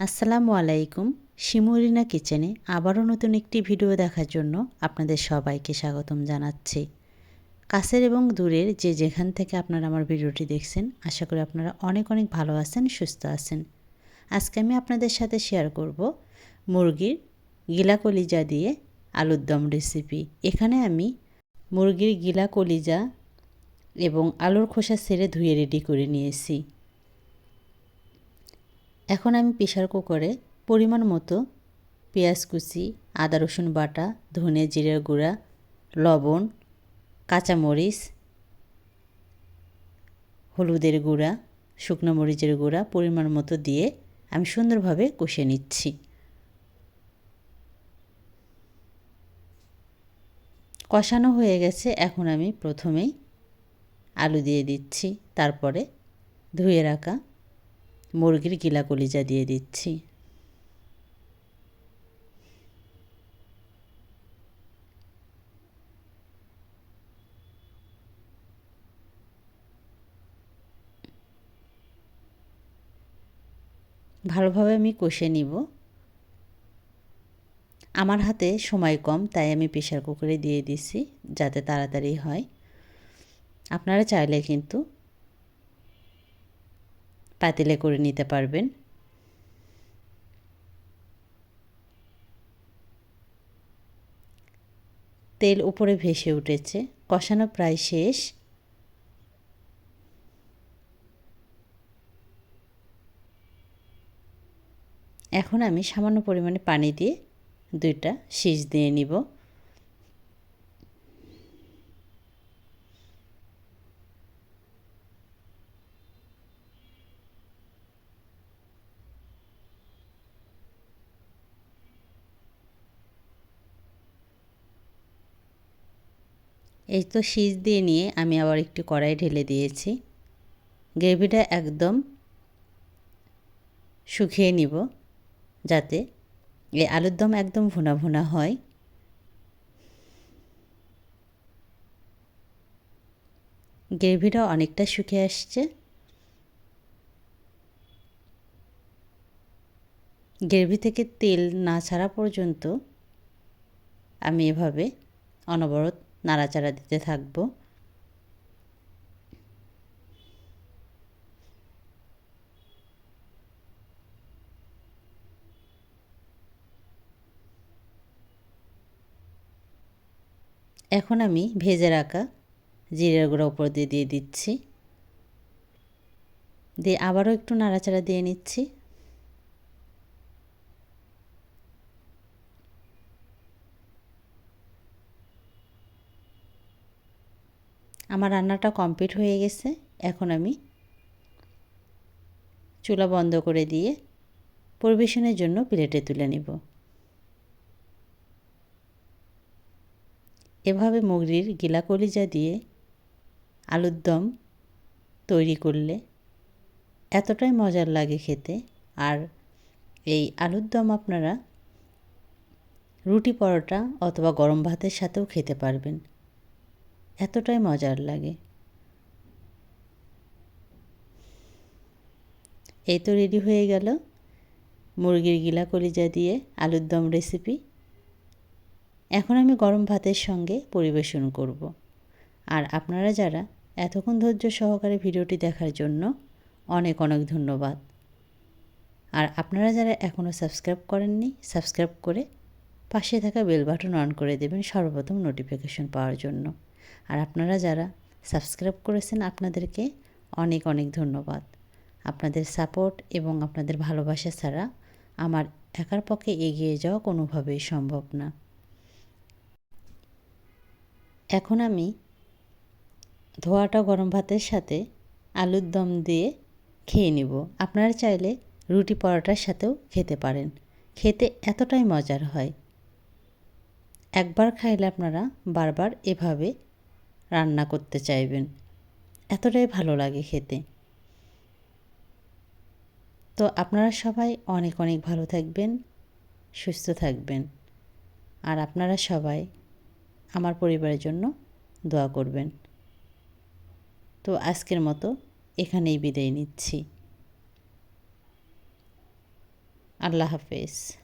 আসসালামু আলাইকুম, শিমুরিনা কিচেনে আবারও নতুন একটি ভিডিও দেখার জন্য আপনাদের সবাইকে স্বাগতম জানাচ্ছি। কাছের এবং দূরের যে যেখান থেকে আপনারা আমার ভিডিওটি দেখছেন, আশা করি আপনারা অনেক অনেক ভালো আছেন, সুস্থ আছেন। আজকে আমি আপনাদের সাথে শেয়ার করব মুরগির গিলা কলিজা দিয়ে আলুর দম রেসিপি এখানে আমি মুরগির গিলা কলিজা এবং আলুর খোসা সেরে ধুয়ে রেডি করে নিয়েছি। এখন আমি প্রেশার কুকারে পরিমাণ মতো পেঁয়াজ কুচি, আদা রসুন বাটা, ধনে জিরের গুঁড়া, লবণ, কাঁচামরিচ, হলুদের গুঁড়া, শুকনো মরিচের গুঁড়া পরিমাণ মতো দিয়ে আমি সুন্দরভাবে কষে নিচ্ছি। কষানো হয়ে গেছে, এখন আমি প্রথমেই আলু দিয়ে দিচ্ছি, তারপরে ধুয়ে রাখা মুরগির গিলা কলিজা দিয়ে দিচ্ছি। ভালোভাবে আমি কষে নিব। আমার হাতে সময় কম, তাই আমি প্রেশার কুকারে দিয়ে দিছি, যাতে তাড়াতাড়ি হয়। আপনারা চাইলে কিন্তু পাতিলে করে নিতে পারবেন। তেল উপরে ভেসে উঠেছে, কষানো প্রায় শেষ। এখন আমি সামান্য পরিমাণে পানি দিয়ে দুইটা শীষ দিয়ে নিব। এই তো শীষ দিয়ে নিয়ে আমি আবার একটু কড়াই ঢেলে দিয়েছি। গ্রেভিটা একদম শুকিয়ে নিব যাতে এই আলুর দম একদম ভুনা ভুনা হয়। গ্রেভিটা অনেকটা শুকিয়ে আসছে। গ্রেভি থেকে তেল না ছাড়া পর্যন্ত আমি এভাবে অনবরত নাড়াচাড়া দিতে থাকব। এখন আমি ভেজে রাখা জিরের গুঁড়ো উপর দিয়ে দিয়ে দিচ্ছি। দিয়ে আবারও একটু নাড়াচাড়া দিয়ে নিচ্ছি। আমার রান্নাটা কমপ্লিট হয়ে গেছে। এখন আমি চুলা বন্ধ করে দিয়ে পরিবেশনের জন্য প্লেটে তুলে নিব। এভাবে মুগরির গিলা কলিজা দিয়ে আলুর দম তৈরি করলে এতটাই মজার লাগে খেতে। আর এই আলুর দম আপনারা রুটি পরোটা অথবা গরম ভাতের সাথেও খেতে পারবেন। এতটাই মজার লাগে। এই তো রেডি হয়ে গেল। মুরগির গিলা কলিজা দিয়ে আলুর দম রেসিপি এখন আমি গরম ভাতের সঙ্গে পরিবেশন করব। আর আপনারা যারা এতক্ষণ ধৈর্য সহকারে ভিডিওটি দেখার জন্য অনেক অনেক ধন্যবাদ। আর আপনারা যারা এখনও সাবস্ক্রাইব করেননি সাবস্ক্রাইব করে পাশে থাকা বেল বাটন অন করে দেবেন সর্বপ্রথম নোটিফিকেশন পাওয়ার জন্য। আর আপনারা যারা সাবস্ক্রাইব করেছেন, আপনাদেরকে অনেক অনেক ধন্যবাদ। আপনাদের সাপোর্ট এবং আপনাদের ভালোবাসা ছাড়া আমার একার পক্ষে এগিয়ে যাওয়া কোনোভাবেই সম্ভব না। এখন আমি ধোয়াটা গরম ভাতের সাথে আলুর দম দিয়ে খেয়ে নিব। আপনারা চাইলে রুটি পরোটার সাথেও খেতে পারেন। খেতে এতটাই মজার হয়। একবার খাইলে আপনারা বারবার এভাবে রান্না করতে চাইবেন। এতটাই ভালো লাগে খেতে। তো আপনারা সবাই অনেক অনেক ভালো থাকবেন, সুস্থ থাকবেন। আর আপনারা সবাই আমার পরিবারের জন্য দোয়া করবেন। তো আজকের মতো এখানেই বিদায় নিচ্ছি। আল্লাহ হাফেজ।